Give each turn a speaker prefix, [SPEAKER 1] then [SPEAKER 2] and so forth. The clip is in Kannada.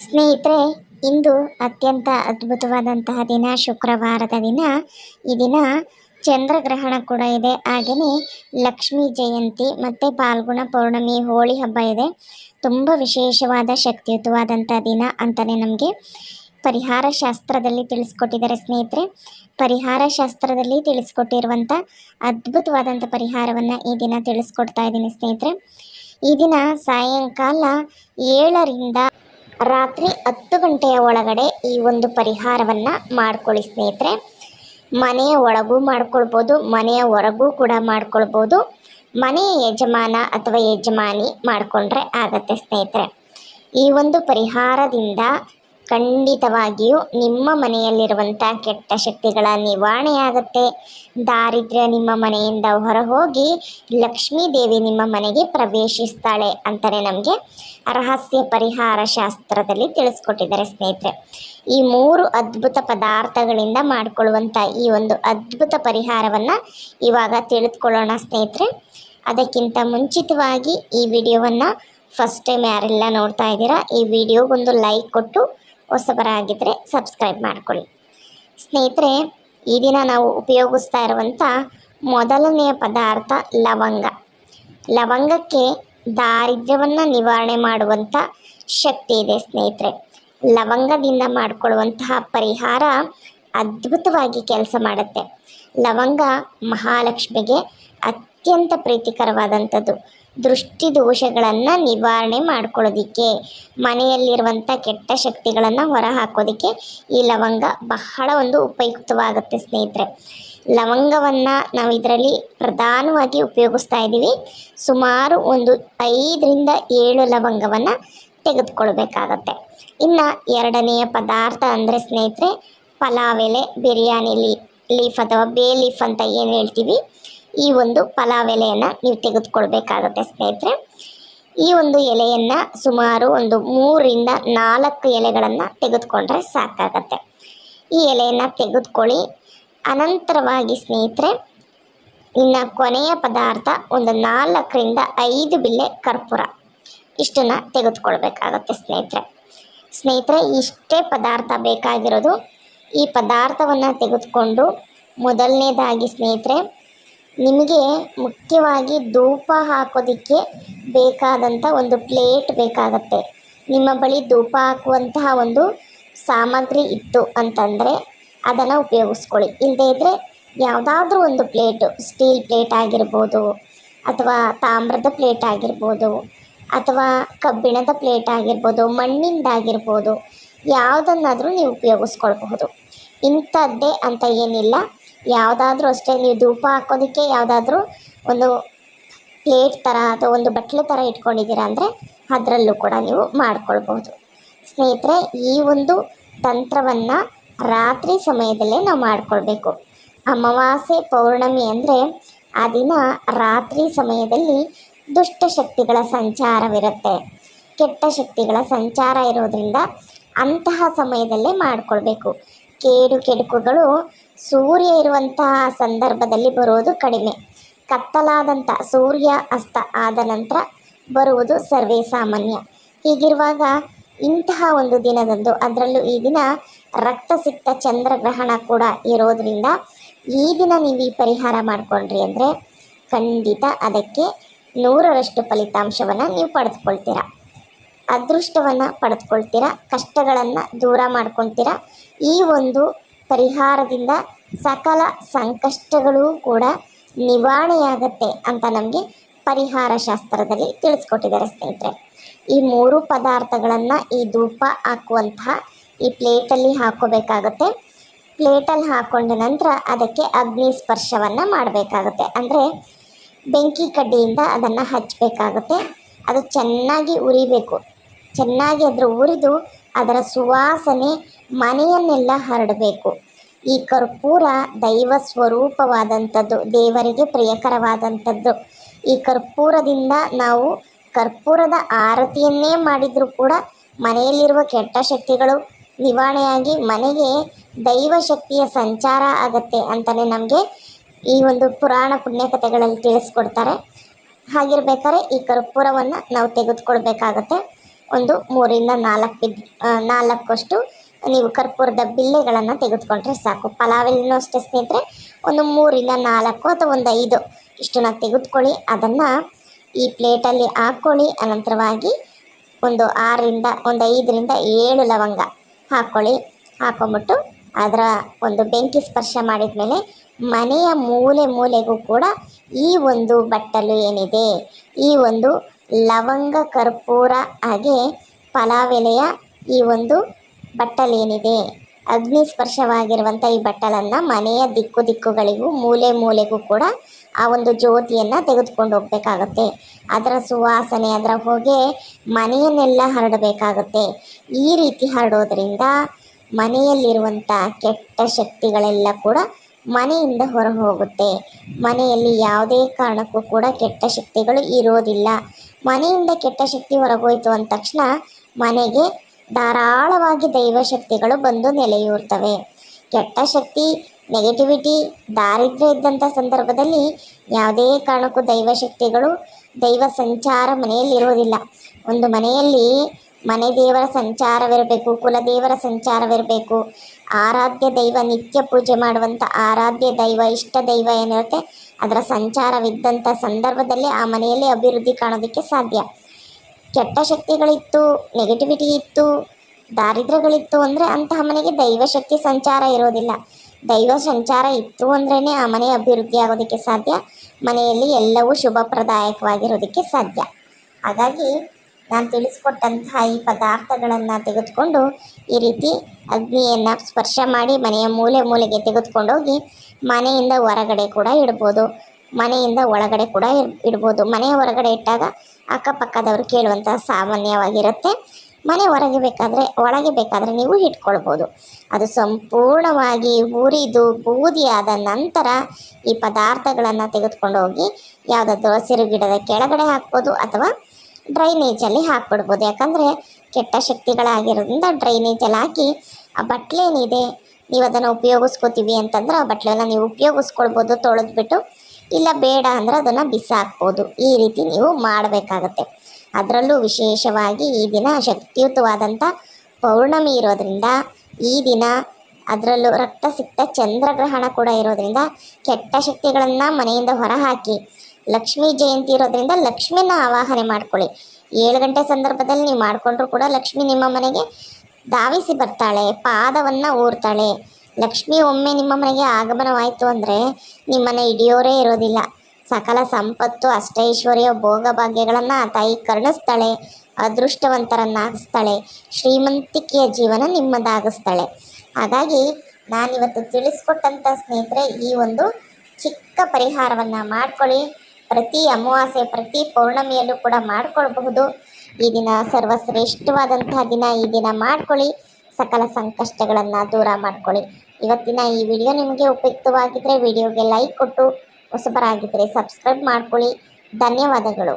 [SPEAKER 1] ಸ್ನೇಹಿತರೆ, ಇಂದು ಅತ್ಯಂತ ಅದ್ಭುತವಾದಂತಹ ದಿನ ಶುಕ್ರವಾರದ ದಿನ. ಈ ದಿನ ಚಂದ್ರಗ್ರಹಣ ಕೂಡ ಇದೆ. ಹಾಗೆಯೇ ಲಕ್ಷ್ಮೀ ಜಯಂತಿ ಮತ್ತು ಪಾಲ್ಗುಣ ಪೌರ್ಣಮಿ, ಹೋಳಿ ಹಬ್ಬ ಇದೆ. ತುಂಬ ವಿಶೇಷವಾದ ಶಕ್ತಿಯುತವಾದಂಥ ದಿನ ಅಂತಲೇ ನಮಗೆ ಪರಿಹಾರ ಶಾಸ್ತ್ರದಲ್ಲಿ ತಿಳಿಸ್ಕೊಟ್ಟಿದ್ದಾರೆ ಸ್ನೇಹಿತರೆ. ಪರಿಹಾರ ಶಾಸ್ತ್ರದಲ್ಲಿ ತಿಳಿಸ್ಕೊಟ್ಟಿರುವಂಥ ಅದ್ಭುತವಾದಂಥ ಪರಿಹಾರವನ್ನು ಈ ದಿನ ತಿಳಿಸ್ಕೊಡ್ತಾ ಇದ್ದೀನಿ ಸ್ನೇಹಿತರೆ. ಈ ದಿನ ಸಾಯಂಕಾಲ ಏಳರಿಂದ ರಾತ್ರಿ ಹತ್ತು ಗಂಟೆಯ ಒಳಗಡೆ ಈ ಒಂದು ಪರಿಹಾರವನ್ನು ಮಾಡ್ಕೊಳ್ಳಿ ಸ್ನೇಹಿತರೆ. ಮನೆಯ ಒಳಗೂ ಮಾಡ್ಕೊಳ್ಬೋದು, ಮನೆಯ ಹೊರಗೂ ಕೂಡ ಮಾಡ್ಕೊಳ್ಬೋದು. ಮನೆಯ ಯಜಮಾನ ಅಥವಾ ಯಜಮಾನಿ ಮಾಡಿಕೊಂಡ್ರೆ ಆಗತ್ತೆ ಸ್ನೇಹಿತರೆ. ಈ ಒಂದು ಪರಿಹಾರದಿಂದ ಖಂಡಿತವಾಗಿಯೂ ನಿಮ್ಮ ಮನೆಯಲ್ಲಿರುವಂಥ ಕೆಟ್ಟ ಶಕ್ತಿಗಳ ನಿವಾರಣೆಯಾಗುತ್ತೆ. ದಾರಿದ್ರ್ಯ ನಿಮ್ಮ ಮನೆಯಿಂದ ಹೊರಹೋಗಿ ಲಕ್ಷ್ಮೀ ದೇವಿ ನಿಮ್ಮ ಮನೆಗೆ ಪ್ರವೇಶಿಸ್ತಾಳೆ ಅಂತಲೇ ನಮಗೆ ರಹಸ್ಯ ಪರಿಹಾರ ಶಾಸ್ತ್ರದಲ್ಲಿ ತಿಳಿಸ್ಕೊಟ್ಟಿದ್ದಾರೆ ಸ್ನೇಹಿತರೆ. ಈ ಮೂರು ಅದ್ಭುತ ಪದಾರ್ಥಗಳಿಂದ ಮಾಡಿಕೊಳ್ಳುವಂಥ ಈ ಒಂದು ಅದ್ಭುತ ಪರಿಹಾರವನ್ನು ಇವಾಗ ತಿಳಿದುಕೊಳ್ಳೋಣ ಸ್ನೇಹಿತರೆ. ಅದಕ್ಕಿಂತ ಮುಂಚಿತವಾಗಿ ಈ ವಿಡಿಯೋವನ್ನು ಫಸ್ಟ್ ಟೈಮ್ ಯಾರೆಲ್ಲ ನೋಡ್ತಾ ಇದ್ದೀರಾ, ಈ ವಿಡಿಯೋಗೊಂದು ಲೈಕ್ ಕೊಟ್ಟು ಹೊಸಬರಾಗಿದ್ದರೆ ಸಬ್ಸ್ಕ್ರೈಬ್ ಮಾಡಿಕೊಳ್ಳಿ. ಸ್ನೇಹಿತರೆ, ಈ ದಿನ ನಾವು ಉಪಯೋಗಿಸ್ತಾ ಇರುವಂಥ ಮೊದಲನೆಯ ಪದಾರ್ಥ ಲವಂಗ. ಲವಂಗಕ್ಕೆ ದಾರಿದ್ರ್ಯವನ್ನು ನಿವಾರಣೆ ಮಾಡುವಂಥ ಶಕ್ತಿ ಇದೆ ಸ್ನೇಹಿತರೆ. ಲವಂಗದಿಂದ ಮಾಡಿಕೊಳ್ಳುವಂತಹ ಪರಿಹಾರ ಅದ್ಭುತವಾಗಿ ಕೆಲಸ ಮಾಡುತ್ತೆ. ಲವಂಗ ಮಹಾಲಕ್ಷ್ಮಿಗೆ ಅತ್ಯಂತ ಪ್ರೀತಿಕರವಾದಂಥದ್ದು. ದೃಷ್ಟಿ ದೋಷಗಳನ್ನು ನಿವಾರಣೆ ಮಾಡ್ಕೊಳ್ಳೋದಿಕ್ಕೆ ಮನೆಯಲ್ಲಿರುವಂಥ ಕೆಟ್ಟ ಶಕ್ತಿಗಳನ್ನು ಹೊರ ಹಾಕೋದಕ್ಕೆ ಈ ಲವಂಗ ಬಹಳ ಒಂದು ಉಪಯುಕ್ತವಾಗುತ್ತೆ ಸ್ನೇಹಿತರೆ. ಲವಂಗವನ್ನು ನಾವು ಇದರಲ್ಲಿ ಪ್ರಧಾನವಾಗಿ ಉಪಯೋಗಿಸ್ತಾ ಇದ್ದೀವಿ ಸುಮಾರು ಒಂದು ಐದರಿಂದ ಏಳು ಲವಂಗವನ್ನು ತೆಗೆದುಕೊಳ್ಬೇಕಾಗತ್ತೆ. ಇನ್ನು ಎರಡನೆಯ ಪದಾರ್ಥ ಅಂದರೆ ಸ್ನೇಹಿತರೆ, ಪಲಾವ್ ಎಲೆ, ಬಿರಿಯಾನಿ ಲೀಫ್ ಅಥವಾ ಬೇ ಲೀಫ್ ಅಂತ ಏನು ಹೇಳ್ತೀವಿ? ಈ ಒಂದು ಪಲಾವ್ ಎಲೆಯನ್ನು ನೀವು ತೆಗೆದುಕೊಳ್ಬೇಕಾಗುತ್ತೆ ಸ್ನೇಹಿತರೆ. ಈ ಒಂದು ಎಲೆಯನ್ನು ಸುಮಾರು ಒಂದು ಮೂರಿಂದ ನಾಲ್ಕು ಎಲೆಗಳನ್ನು ತೆಗೆದುಕೊಂಡ್ರೆ ಸಾಕಾಗತ್ತೆ. ಈ ಎಲೆಯನ್ನು ತೆಗೆದುಕೊಳ್ಳಿ. ಅನಂತರವಾಗಿ ಸ್ನೇಹಿತರೆ, ಇನ್ನು ಕೊನೆಯ ಪದಾರ್ಥ ಒಂದು ನಾಲ್ಕರಿಂದ ಐದು ಬಿಲ್ಲೆ ಕರ್ಪೂರ. ಇಷ್ಟನ್ನು ತೆಗೆದುಕೊಳ್ಬೇಕಾಗತ್ತೆ ಸ್ನೇಹಿತರೆ. ಸ್ನೇಹಿತರೆ, ಇಷ್ಟೇ ಪದಾರ್ಥ ಬೇಕಾಗಿರೋದು. ಈ ಪದಾರ್ಥವನ್ನು ತೆಗೆದುಕೊಂಡು ಮೊದಲನೇದಾಗಿ ಸ್ನೇಹಿತರೆ ನಿಮಗೆ ಮುಖ್ಯವಾಗಿ ಧೂಪ ಹಾಕೋದಕ್ಕೆ ಬೇಕಾದಂಥ ಒಂದು ಪ್ಲೇಟ್ ಬೇಕಾಗತ್ತೆ. ನಿಮ್ಮ ಬಳಿ ಧೂಪ ಹಾಕುವಂತಹ ಒಂದು ಸಾಮಗ್ರಿ ಇತ್ತು ಅಂತಂದರೆ ಅದನ್ನು ಉಪಯೋಗಿಸ್ಕೊಳ್ಳಿ. ಇಲ್ಲದೇ ಇದ್ದರೆ ಯಾವುದಾದ್ರೂ ಒಂದು ಪ್ಲೇಟು, ಸ್ಟೀಲ್ ಪ್ಲೇಟ್ ಆಗಿರ್ಬೋದು ಅಥವಾ ತಾಮ್ರದ ಪ್ಲೇಟ್ ಆಗಿರ್ಬೋದು ಅಥವಾ ಕಬ್ಬಿಣದ ಪ್ಲೇಟ್ ಆಗಿರ್ಬೋದು ಮಣ್ಣಿಂದಾಗಿರ್ಬೋದು ಯಾವುದನ್ನಾದರೂ ನೀವು ಉಪಯೋಗಿಸ್ಕೊಳ್ಬಹುದು. ಇಂಥದ್ದೇ ಅಂತ ಏನಿಲ್ಲ. ಯಾವುದಾದ್ರೂ ಅಷ್ಟೇ, ನೀವು ಧೂಪ ಹಾಕೋದಕ್ಕೆ ಯಾವುದಾದ್ರೂ ಒಂದು ಪ್ಲೇಟ್ ಥರ ಅಥವಾ ಒಂದು ಬಟ್ಲು ಥರ ಇಟ್ಕೊಂಡಿದ್ದೀರಾ ಅಂದರೆ ಅದರಲ್ಲೂ ಕೂಡ ನೀವು ಮಾಡ್ಕೊಳ್ಬೋದು. ಸ್ನೇಹಿತರೆ, ಈ ಒಂದು ತಂತ್ರವನ್ನು ರಾತ್ರಿ ಸಮಯದಲ್ಲೇ ನಾವು ಮಾಡಿಕೊಳ್ಬೇಕು. ಅಮಾವಾಸ್ಯೆ ಪೌರ್ಣಮಿ ಅಂದರೆ ಆ ದಿನ ರಾತ್ರಿ ಸಮಯದಲ್ಲಿ ದುಷ್ಟಶಕ್ತಿಗಳ ಸಂಚಾರವಿರುತ್ತೆ. ಕೆಟ್ಟ ಶಕ್ತಿಗಳ ಸಂಚಾರ ಇರೋದ್ರಿಂದ ಅಂತಹ ಸಮಯದಲ್ಲೇ ಮಾಡಿಕೊಳ್ಬೇಕು. ಕೇಡು ಕೆಡುಕುಗಳು ಸೂರ್ಯ ಇರುವಂತಹ ಸಂದರ್ಭದಲ್ಲಿ ಬರುವುದು ಕಡಿಮೆ. ಕತ್ತಲಾದಂಥ ಸೂರ್ಯ ಅಸ್ತ ಆದ ನಂತರ ಬರುವುದು ಸರ್ವೇ ಸಾಮಾನ್ಯ. ಹೀಗಿರುವಾಗ ಇಂತಹ ಒಂದು ದಿನದಂದು ಅದರಲ್ಲೂ ಈ ದಿನ ರಕ್ತಸಿಕ್ತ ಚಂದ್ರಗ್ರಹಣ ಕೂಡ ಇರೋದರಿಂದ ಈ ದಿನ ನೀವು ಈ ಪರಿಹಾರ ಮಾಡಿಕೊಂಡ್ರಿ ಅಂದರೆ ಖಂಡಿತ ಅದಕ್ಕೆ ನೂರರಷ್ಟು ಫಲಿತಾಂಶವನ್ನು ನೀವು ಪಡೆದುಕೊಳ್ತೀರಾ. ಅದೃಷ್ಟವನ್ನು ಪಡೆದುಕೊಳ್ತೀರಾ, ಕಷ್ಟಗಳನ್ನು ದೂರ ಮಾಡ್ಕೊಳ್ತೀರಾ ಈ ಒಂದು ಪರಿಹಾರದಿಂದ ಸಕಲ ಸಂಕಷ್ಟಗಳು ಕೂಡ ನಿವಾರಣೆಯಾಗತ್ತೆ ಅಂತ ನಮಗೆ ಪರಿಹಾರ ಶಾಸ್ತ್ರದಲ್ಲಿ ತಿಳಿಸ್ಕೊಟ್ಟಿದ್ದಾರೆ ಸ್ನೇಹಿತರೆ. ಈ ಮೂರು ಪದಾರ್ಥಗಳನ್ನು ಈ ಧೂಪ ಹಾಕುವಂತಹ ಈ ಪ್ಲೇಟಲ್ಲಿ ಹಾಕೋಬೇಕಾಗತ್ತೆ. ಪ್ಲೇಟಲ್ಲಿ ಹಾಕೊಂಡ ನಂತರ ಅದಕ್ಕೆ ಅಗ್ನಿ ಸ್ಪರ್ಶವನ್ನು ಮಾಡಬೇಕಾಗುತ್ತೆ. ಅಂದರೆ ಬೆಂಕಿ ಕಡ್ಡಿಯಿಂದ ಅದನ್ನು ಹಚ್ಚಬೇಕಾಗುತ್ತೆ ಅದು ಚೆನ್ನಾಗಿ ಉರಿಬೇಕು. ಚೆನ್ನಾಗಿ ಅದರ ಉರಿದು ಅದರ ಸುವಾಸನೆ ಮನೆಯನ್ನೆಲ್ಲ ಹರಡಬೇಕು. ಈ ಕರ್ಪೂರ ದೈವ ಸ್ವರೂಪವಾದಂಥದ್ದು, ದೇವರಿಗೆ ಪ್ರಿಯಕರವಾದಂಥದ್ದು. ಈ ಕರ್ಪೂರದಿಂದ ನಾವು ಕರ್ಪೂರದ ಆರತಿಯನ್ನೇ ಮಾಡಿದರೂ ಕೂಡ ಮನೆಯಲ್ಲಿರುವ ಕೆಟ್ಟ ಶಕ್ತಿಗಳು ನಿವಾರಣೆಯಾಗಿ ಮನೆಗೆ ದೈವ ಶಕ್ತಿಯ ಸಂಚಾರ ಆಗತ್ತೆ ಅಂತಲೇ ನಮಗೆ ಈ ಒಂದು ಪುರಾಣ ಪುಣ್ಯಕಥೆಗಳಲ್ಲಿ ತಿಳಿಸ್ಕೊಡ್ತಾರೆ. ಹಾಗಿರ್ಬೇಕಾದ್ರೆ ಈ ಕರ್ಪೂರವನ್ನು ನಾವು ತೆಗೆದುಕೊಳ್ಬೇಕಾಗತ್ತೆ. ಒಂದು ಮೂರಿಂದ ನಾಲ್ಕು ನಾಲ್ಕಷ್ಟು ನೀವು ಕರ್ಪೂರದ ಬಿಲ್ಲೆಗಳನ್ನು ತೆಗೆದುಕೊಂಡ್ರೆ ಸಾಕು. ಪಲಾವಲ್ಲಿನೂ ಅಷ್ಟೇ ಸ್ನೇಹಿತರೆ, ಒಂದು ಮೂರಿಂದ ನಾಲ್ಕು ಅಥವಾ ಒಂದು ಐದು ಇಷ್ಟನ್ನ ತೆಗೆದುಕೊಳ್ಳಿ. ಅದನ್ನು ಈ ಪ್ಲೇಟಲ್ಲಿ ಹಾಕ್ಕೊಳ್ಳಿ ಅನಂತರವಾಗಿ ಒಂದು ಆರರಿಂದ ಒಂದು ಐದರಿಂದ ಏಳು ಲವಂಗ ಹಾಕ್ಕೊಳ್ಳಿ ಹಾಕೊಂಬಿಟ್ಟು ಅದರ ಒಂದು ಬೆಂಕಿ ಸ್ಪರ್ಶ ಮಾಡಿದ ಮೇಲೆ ಮನೆಯ ಮೂಲೆ ಮೂಲೆಗೂ ಕೂಡ ಈ ಒಂದು ಬಟ್ಟಲು ಏನಿದೆ, ಈ ಒಂದು ಲವಂಗ ಕರ್ಪೂರ ಹಾಗೆ ಪಲಾವ್ ಎಲೆಯ ಈ ಒಂದು ಬಟ್ಟಲೇನಿದೆ. ಅಗ್ನಿ ಸ್ಪರ್ಶವಾಗಿರುವಂಥ ಈ ಬಟ್ಟಲನ್ನು ಮನೆಯ ದಿಕ್ಕು ದಿಕ್ಕುಗಳಿಗೂ ಮೂಲೆ ಮೂಲೆಗೂ ಕೂಡ ಆ ಒಂದು ಜ್ಯೋತಿಯನ್ನು ತೆಗೆದುಕೊಂಡು ಹೋಗಬೇಕಾಗುತ್ತೆ. ಅದರ ಸುವಾಸನೆ, ಅದರ ಹೊಗೆ ಮನೆಯನ್ನೆಲ್ಲ ಹರಡಬೇಕಾಗುತ್ತೆ. ಈ ರೀತಿ ಹರಡೋದ್ರಿಂದ ಮನೆಯಲ್ಲಿರುವಂಥ ಕೆಟ್ಟ ಶಕ್ತಿಗಳೆಲ್ಲ ಕೂಡ ಮನೆಯಿಂದ ಹೊರ ಹೋಗುತ್ತೆ ಮನೆಯಲ್ಲಿ ಯಾವುದೇ ಕಾರಣಕ್ಕೂ ಕೂಡ ಕೆಟ್ಟ ಶಕ್ತಿಗಳು ಇರೋದಿಲ್ಲ. ಮನೆಯಿಂದ ಕೆಟ್ಟ ಶಕ್ತಿ ಹೊರಗೋಯಿತು ಅಂದ ತಕ್ಷಣ ಮನೆಗೆ ಧಾರಾಳವಾಗಿ ದೈವ ಶಕ್ತಿಗಳು ಬಂದು ನೆಲೆಯೂರ್ತವೆ. ಕೆಟ್ಟ ಶಕ್ತಿ ನೆಗೆಟಿವಿಟಿ ದಾರಿದ್ರ್ಯ ಇದ್ದಂಥ ಸಂದರ್ಭದಲ್ಲಿ ಯಾವುದೇ ಕಾರಣಕ್ಕೂ ದೈವ ಶಕ್ತಿಗಳು, ದೈವ ಸಂಚಾರ ಮನೆಯಲ್ಲಿರುವುದಿಲ್ಲ. ಒಂದು ಮನೆಯಲ್ಲಿ ಮನೆ ದೇವರ ಸಂಚಾರವಿರಬೇಕು, ಕುಲದೇವರ ಸಂಚಾರವಿರಬೇಕು. ಆರಾಧ್ಯ ದೈವ, ನಿತ್ಯ ಪೂಜೆ ಮಾಡುವಂಥ ಆರಾಧ್ಯ ದೈವ, ಇಷ್ಟ ದೈವ ಏನಿರುತ್ತೆ, ಅದರ ಸಂಚಾರವಿದ್ದಂಥ ಸಂದರ್ಭದಲ್ಲಿ ಆ ಮನೆಯಲ್ಲಿ ಅಭಿವೃದ್ಧಿ ಕಾಣೋದಕ್ಕೆ ಸಾಧ್ಯ. ಕೆಟ್ಟ ಶಕ್ತಿಗಳಿತ್ತು ನೆಗೆಟಿವಿಟಿ ಇತ್ತು, ದಾರಿದ್ರ್ಯಗಳಿತ್ತು ಅಂದರೆ ಅಂತಹ ಮನೆಗೆ ದೈವಶಕ್ತಿ ಸಂಚಾರ ಇರೋದಿಲ್ಲ. ದೈವ ಸಂಚಾರ ಇತ್ತು ಅಂದ್ರೇ ಆ ಮನೆ ಅಭಿವೃದ್ಧಿ ಆಗೋದಕ್ಕೆ ಸಾಧ್ಯ, ಮನೆಯಲ್ಲಿ ಎಲ್ಲವೂ ಶುಭಪ್ರದಾಯಕವಾಗಿರೋದಕ್ಕೆ ಸಾಧ್ಯ. ಹಾಗಾಗಿ ನಾನು ತಿಳಿಸ್ಕೊಟ್ಟಂತಹ ಈ ಪದಾರ್ಥಗಳನ್ನು ತೆಗೆದುಕೊಂಡು ಈ ರೀತಿ ಅಗ್ನಿಯನ್ನು ಸ್ಪರ್ಶ ಮಾಡಿ ಮನೆಯ ಮೂಲೆ ಮೂಲೆಗೆ ತೆಗೆದುಕೊಂಡೋಗಿ ಮನೆಯಿಂದ ಹೊರಗಡೆ ಕೂಡ ಇಡ್ಬೋದು. ಮನೆಯಿಂದ ಒಳಗಡೆ ಕೂಡ ಇಡ್ಬೋದು. ಮನೆಯ ಹೊರಗಡೆ ಇಟ್ಟಾಗ ಅಕ್ಕಪಕ್ಕದವರು ಕೇಳುವಂಥ ಸಾಮಾನ್ಯವಾಗಿರುತ್ತೆ. ಮನೆ ಹೊರಗೆ ಬೇಕಾದರೆ, ಒಳಗೆ ಬೇಕಾದರೆ ನೀವು ಇಟ್ಕೊಳ್ಬೋದು. ಅದು ಸಂಪೂರ್ಣವಾಗಿ ಹುರಿದು ಬೂದಿಯಾದ ನಂತರ ಈ ಪದಾರ್ಥಗಳನ್ನು ತೆಗೆದುಕೊಂಡು ಹೋಗಿ, ಯಾವುದಾದ್ರೂ ಹಸಿರು ಗಿಡದ ಕೆಳಗಡೆ ಹಾಕ್ಬೋದು ಅಥವಾ ಡ್ರೈನೇಜಲ್ಲಿ ಹಾಕ್ಬಿಡ್ಬೋದು. ಯಾಕಂದರೆ ಕೆಟ್ಟ ಶಕ್ತಿಗಳಾಗಿರೋದ್ರಿಂದ ಡ್ರೈನೇಜಲ್ಲಿ ಹಾಕಿ ಆ ಬಟ್ಲೇನಿದೆ ನೀವು ಅದನ್ನು ಉಪಯೋಗಿಸ್ಕೋತೀವಿ ಅಂತಂದ್ರೆ ಆ ಬಟ್ಲನ್ನು ನೀವು ಉಪಯೋಗಿಸ್ಕೊಳ್ಬೋದು, ತೊಳೆದ್ಬಿಟ್ಟು. ಇಲ್ಲ ಬೇಡ ಅಂದರೆ ಅದನ್ನು ಬಿಸಾಕ್ಬೋದು. ಈ ರೀತಿ ನೀವು ಮಾಡಬೇಕಾಗತ್ತೆ. ಅದರಲ್ಲೂ ವಿಶೇಷವಾಗಿ ಈ ದಿನ ಶಕ್ತಿಯುತವಾದಂಥ ಪೌರ್ಣಮಿ ಇರೋದ್ರಿಂದ, ಈ ದಿನ ಅದರಲ್ಲೂ ರಕ್ತ ಸಿಕ್ತ ಚಂದ್ರಗ್ರಹಣ ಕೂಡ ಇರೋದ್ರಿಂದ ಕೆಟ್ಟ ಶಕ್ತಿಗಳನ್ನು ಮನೆಯಿಂದ ಹೊರಹಾಕಿ ಲಕ್ಷ್ಮೀ ಜಯಂತಿ ಇರೋದ್ರಿಂದ ಲಕ್ಷ್ಮಿನ ಆವಾಹನೆ ಮಾಡ್ಕೊಳ್ಳಿ. ಏಳು ಗಂಟೆ ಸಂದರ್ಭದಲ್ಲಿ ನೀವು ಮಾಡಿಕೊಂಡ್ರೂ ಕೂಡ ಲಕ್ಷ್ಮಿ ನಿಮ್ಮ ಮನೆಗೆ ಧಾವಿಸಿ ಬರ್ತಾಳೆ, ಪಾದವನ್ನು ಊರ್ತಾಳೆ. ಲಕ್ಷ್ಮಿ ಒಮ್ಮೆ ನಿಮ್ಮ ಮನೆಗೆ ಆಗಮನವಾಯಿತು ಅಂದರೆ ನಿಮ್ಮನೆ ಹಿಡಿಯೋರೇ ಇರೋದಿಲ್ಲ. ಸಕಲ ಸಂಪತ್ತು, ಅಷ್ಟೈಶ್ವರ್ಯ, ಭೋಗ ಭಾಗ್ಯಗಳನ್ನು ಆ ತಾಯಿ ಕರುಣಿಸ್ತಾಳೆ, ಅದೃಷ್ಟವಂತರನ್ನಾಗಿಸ್ತಾಳೆ, ಶ್ರೀಮಂತಿಕೆಯ ಜೀವನ ನಿಮ್ಮದಾಗಿಸ್ತಾಳೆ. ಹಾಗಾಗಿ ನಾನಿವತ್ತು ತಿಳಿಸ್ಕೊಟ್ಟಂಥ ಸ್ನೇಹಿತರೆ, ಈ ಒಂದು ಚಿಕ್ಕ ಪರಿಹಾರವನ್ನು ಮಾಡ್ಕೊಳ್ಳಿ. ಪ್ರತಿ ಅಮಾವಾಸ್ಯೆ, ಪ್ರತಿ ಪೌರ್ಣಮಿಯಲ್ಲೂ ಕೂಡ ಮಾಡ್ಕೊಳ್ಬಹುದು. ಈ ದಿನ ಸರ್ವಶ್ರೇಷ್ಠವಾದಂತಹ ದಿನ. ಈ ದಿನ ಮಾಡ್ಕೊಳ್ಳಿ. ಸಕಲ ಸಂಕಷ್ಟಗಳನ್ನು ದೂರ ಮಾಡ್ಕೊಳ್ಳಿ. ಇವತ್ತಿನ ಈ ವಿಡಿಯೋ ನಿಮಗೆ ಉಪಯುಕ್ತವಾಗಿದ್ದರೆ ವಿಡಿಯೋಗೆ ಲೈಕ್ ಕೊಟ್ಟು ಹೊಸಬರಾಗಿದ್ದರೆ ಸಬ್ಸ್ಕ್ರೈಬ್ ಮಾಡ್ಕೊಳ್ಳಿ. ಧನ್ಯವಾದಗಳು.